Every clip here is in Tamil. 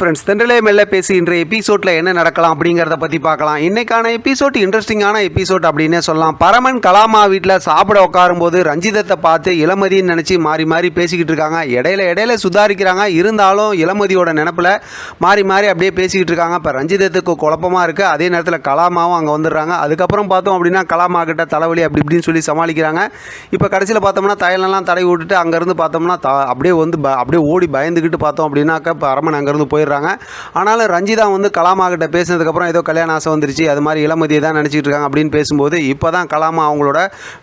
ஃப்ரெண்ட்ஸ் தென்றலே மெல்ல பேசி இன்றைய எபிசோட்ல என்ன நடக்கலாம் அப்படிங்கிறத பற்றி பார்க்கலாம். இன்னைக்கான எபிசோட் இன்ட்ரெஸ்டிங்கான எபிசோட் அப்படின்னே சொல்லலாம். பரமன் கலாமா வீட்டில் சாப்பிட உட்காரும்போது ரஞ்சிதத்தை பார்த்து இளமதின்னு நினச்சி மாறி மாறி பேசிக்கிட்டு இருக்காங்க. இடையில இடையில சுதாரிக்கிறாங்க. இருந்தாலும் இளமதியோட நினப்பில் மாறி மாறி அப்படியே பேசிக்கிட்டு இருக்காங்க. இப்போ ரஞ்சிதத்துக்கு குழப்பமாக இருக்குது அதே நேரத்தில் கலாமாவும் அங்கே வந்துடுறாங்க. அதுக்கப்புறம் பார்த்தோம் அப்படின்னா கலாமா கிட்ட தலைவலி அப்படி இப்படின்னு சொல்லி சமாளிக்கிறாங்க. இப்போ கடைசியில் பார்த்தோம்னா தையலெல்லாம் தடை விட்டுட்டு அங்கேருந்து பார்த்தோம்னா அப்படியே வந்து அப்படியே ஓடி பயந்துக்கிட்டு பார்த்தோம் அப்படின்னாக்கா பரமன் அரமன் அங்கேருந்து போயிடுறாங்க. ஆனாலும் ரஞ்சிதா வந்து கலாமா கிட்ட பேசினதுக்கப்புறம் ஏதோ கல்யாண ஆசை வந்துருச்சு அது மாதிரி இளமதியை தான் நினச்சிட்டு இருக்காங்க அப்படின்னு பேசும்போது இப்போ தான் கலாமா அவங்களோட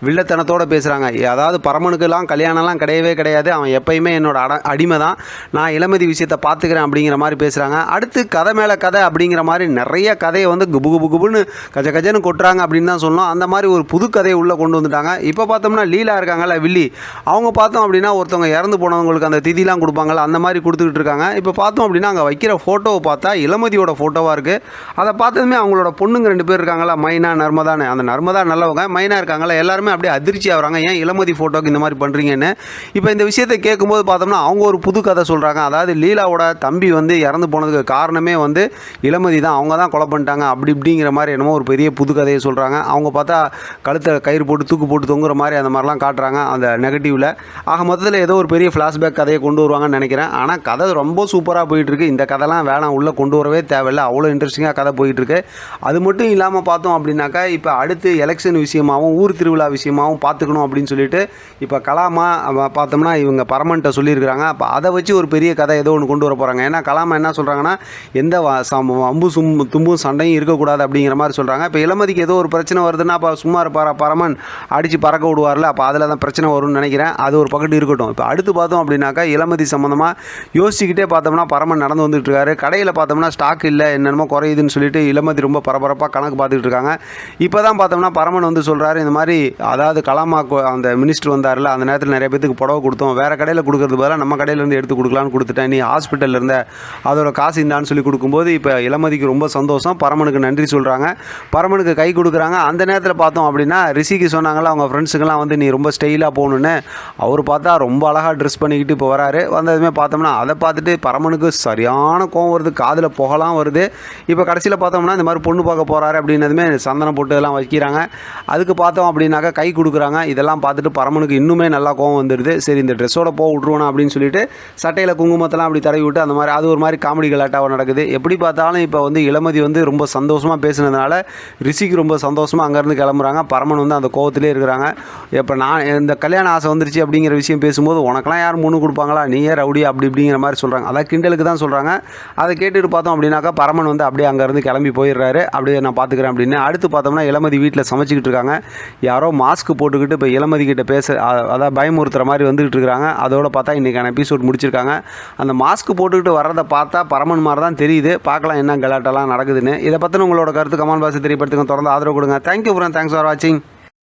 வில்லத்தனத்தோட பேசுகிறாங்க அதாவது பரமனுக்கெல்லாம் கல்யாணம்லாம் கிடையவே கிடையாது. அவன் எப்பயுமே என்னோட அட அடிமை தான் நான் இளமதி விஷயத்தை பார்த்துக்கிறேன் அப்படிங்கிற மாதிரி பேசுகிறாங்க அடுத்து கதை மேலே கதை அப்படிங்கிற மாதிரி நிறைய கதையை வந்து குபு குபு குபுன்னு கஜ கஜன்னு கொட்டுறாங்க அப்படின்னு தான் சொல்லணும். அந்த மாதிரி ஒரு புது கதையை உள்ளே கொண்டு வந்துட்டாங்க. இப்போ பார்த்தோம்னா லீலா இருக்காங்கல்ல வில்லி. அவங்க பார்த்தோம் அப்படின்னா ஒருத்தவங்க இறந்து போனவங்களுக்கு அந்த திதிலாம் கொடுப்பாங்கல்ல அந்த மாதிரி கொடுத்துக்கிட்டு இருக்காங்க. இப்போ பார்த்தோம் அப்படின்னா அங்கே வைக்கிற ஃபோட்டோவை பார்த்தா இளமதியோட ஃபோட்டோவாக இருக்குது அதை பார்த்ததுமே அவங்களோட பொண்ணுங்க ரெண்டு பேர் இருக்காங்களா மைனா நர்மதான்னு அந்த நர்மதா நல்லவங்க மைனா இருக்காங்களா எல்லாருமே அப்படியே அதிர்ச்சி ஆகிறாங்க ஏன் இளமதி ஃபோட்டோக்கு இந்த மாதிரி பண்ணுறீங்கன்னு இப்போ இந்த விஷயத்தை கேட்கும்போது பார்த்தோம்னா அவங்க ஒரு புது கதை சொல்கிறாங்க அதாவது லீலாவோட தம்பி வந்து இறந்து போனதுக்கு காரணமே வந்து இளமதி தான். அவங்க தான் கொலை பண்ணிட்டாங்க. அப்படி இப்படிங்கிற மாதிரி என்னமோ ஒரு பெரிய புது கதையை சொல்கிறாங்க அவங்க பார்த்தா கழுத்தை கயிறு போட்டு தூக்கு போட்டு தொங்குற மாதிரி அந்த மாதிரிலாம் காட்டுறாங்க அந்த நெகட்டிவில் ஆக மொத்தத்தில் ஏதோ ஒரு பெரிய ஃப்ளாஷ்பேக் கதையை கொண்டு வருவாங்கன்னு நினைக்கிறேன். ஆனால் கதை ரொம்ப சூப்பராக போயிட்டுருக்கு இந்த கதைலாம் வேணாம் உள்ளே கொண்டு வரவே தேவையில்லை. அவ்வளோ இன்ட்ரெஸ்டிங்காக கதை போயிட்டுருக்கு. அது மட்டும் இல்லாமல் பார்த்தோம் அப்படின்னாக்கா இப்போ அடுத்து எலெக்ஷன் விஷயமாகவும் ஊர் திருவிழா விஷயமாகவும் பார்த்துக்கணும் அப்படின்னு சொல்லிட்டு இப்போ கலாமா பார்த்தோம்னா இவங்க பரமன்ட்ட சொல்லியிருக்கிறாங்க. அப்போ அதை வச்சு ஒரு பெரிய கதை ஏதோ ஒன்று கொண்டு வர போகிறாங்க ஏன்னா கலாமா என்ன சொல்கிறாங்கன்னா எந்த சம் அம்பு சும் தும்பும் சண்டையும் இருக்கக்கூடாது அப்படிங்கிற மாதிரி சொல்கிறாங்க இப்போ இளமதிக்கு ஏதோ ஒரு பிரச்சனை வருதுன்னா அப்போ சும்மா இருப்பார்? பரமன் அடித்து பறக்க விடுவார்ல அப்போ அதில் தான் பிரச்சனை வரும்னு நினைக்கிறேன். அது ஒரு பக்கத்து இருக்கட்டும். இப்போ அடுத்து பார்த்தோம் அப்படின்னாக்கா இளமதி சம்மந்தமாக யோசிச்சுக்கிட்டே பார்த்தோம்னா பரமன் நடந்து வந்துட்டு இருக்காரு கடையில் பார்த்தோம்னா ஸ்டாக் இல்லை என்னென்னமோ குறையுதுன்னு சொல்லிட்டு இளமதி ரொம்ப பரபரப்பாக கணக்கு பார்த்துட்டு இருக்காங்க இப்போ தான் பார்த்தோம்னா பரமன் வந்து சொல்கிறாரு இந்த மாதிரி அதாவது கலாமா அந்த மினிஸ்டர் வந்தார்ல அந்த நேரத்தில் நிறைய பேத்துக்கு புடவை கொடுத்தோம். வேறு கடையில் கொடுக்கறது பதிலாக நம்ம கடையிலேருந்து எடுத்து கொடுக்கலான்னு கொடுத்துட்டேன். நீ ஹாஸ்பிட்டலில் இருந்த அதோட காசு இந்தான்னு சொல்லி கொடுக்கும்போது இப்போ இளமதிக்கு ரொம்ப சந்தோஷம். பரமனுக்கு நன்றி சொல்கிறாங்க பரமனுக்கு கை கொடுக்குறாங்க. அந்த நேரத்தில் பார்த்தோம் அப்படின்னா ரிஷிக்கு சொன்னாங்களா அவங்க ஃப்ரெண்ட்ஸுக்கெல்லாம் வந்து நீ ரொம்ப ஸ்டைலாக போகணுன்னு அவர் பார்த்தா ரொம்ப அழகாக ட்ரெஸ் பண்ணிக்கிட்டு இப்போ வராரு. வந்ததுமே பார்த்தோம்னா அதை பார்த்துட்டு பரமனுக்கு சரியாக சரியான கோவம் வருது காதில் புகலாம் வருது. இப்போ கடைசியில் பார்த்தோம்னா இந்த மாதிரி பொண்ணு பார்க்க போகிறாரு அப்படின்னதுமே சந்தனம் போட்டு இதெல்லாம் வைக்கிறாங்க. அதுக்கு பார்த்தோம் அப்படின்னாக்கா கை கொடுக்குறாங்க. இதெல்லாம் பார்த்துட்டு பரமனுக்கு இன்னுமே நல்லா கோவம் வந்துடுது சரி இந்த ட்ரெஸ்ஸோட போக விட்ருவோனா அப்படின்னு சொல்லிட்டு சட்டையில் குங்குமத்தெல்லாம் அப்படி தடவி விட்டு அந்த மாதிரி அது ஒரு மாதிரி காமெடி கலாட்டாக நடக்குது. எப்படி பார்த்தாலும் இப்போ வந்து இளமதி வந்து ரொம்ப சந்தோஷமாக பேசுனதுனால ரிஷிக்கு ரொம்ப சந்தோஷமாக அங்கேருந்து கிளம்புறாங்க. பரமன் வந்து அந்த கோவத்திலே இருக்கிறாங்க. இப்போ நான் இந்த கல்யாண ஆசை வந்துருச்சு அப்படிங்கிற விஷயம் பேசும்போது உனக்கெல்லாம் யார் முன்னு கொடுப்பாங்களா? நீ ஏன் ரவுடி அப்படி இப்படிங்கிற மாதிரி சொல்கிறாங்க அதான் கிண்டலுக்கு தான் சொல்கிறாங்க அதை கேட்டுட்டு பார்த்தோம் அப்படின்னாக்கா பரமன் வந்து அப்படியே அங்கேருந்து கிளம்பி போயிடுறாரு. அப்படியே நான் பார்த்துக்கிறேன் அப்படின்னு. அடுத்து பார்த்தோம்னா இளமதி வீட்டில் சமைச்சிக்கிட்டு இருக்காங்க. யாரோ மாஸ்க் போட்டுக்கிட்டு இப்போ இளமதி கிட்ட பேச அதான் பயமுறுத்துற மாதிரி வந்துகிட்டு இருக்கிறாங்க அதோட பார்த்தா இன்றைக்கான எபிசோட் முடிச்சிருக்காங்க. அந்த மாஸ்க் போட்டுக்கிட்டு வர்றதை பார்த்தா பரமன் மாதிரி தான் தெரியுது. பார்க்கலாம் என்ன கலாட்டெல்லாம் நடக்குதுன்னு. இதை பற்றின உங்களோட கருத்து கமான் பாக்ஸ் தெரியப்படுத்துங்க. தொடர்ந்து ஆதரவு கொடுங்க. தேங்க்யூ ஃப்ரெண்ட் தேங்க்ஸ் ஃபார் வாட்சிங்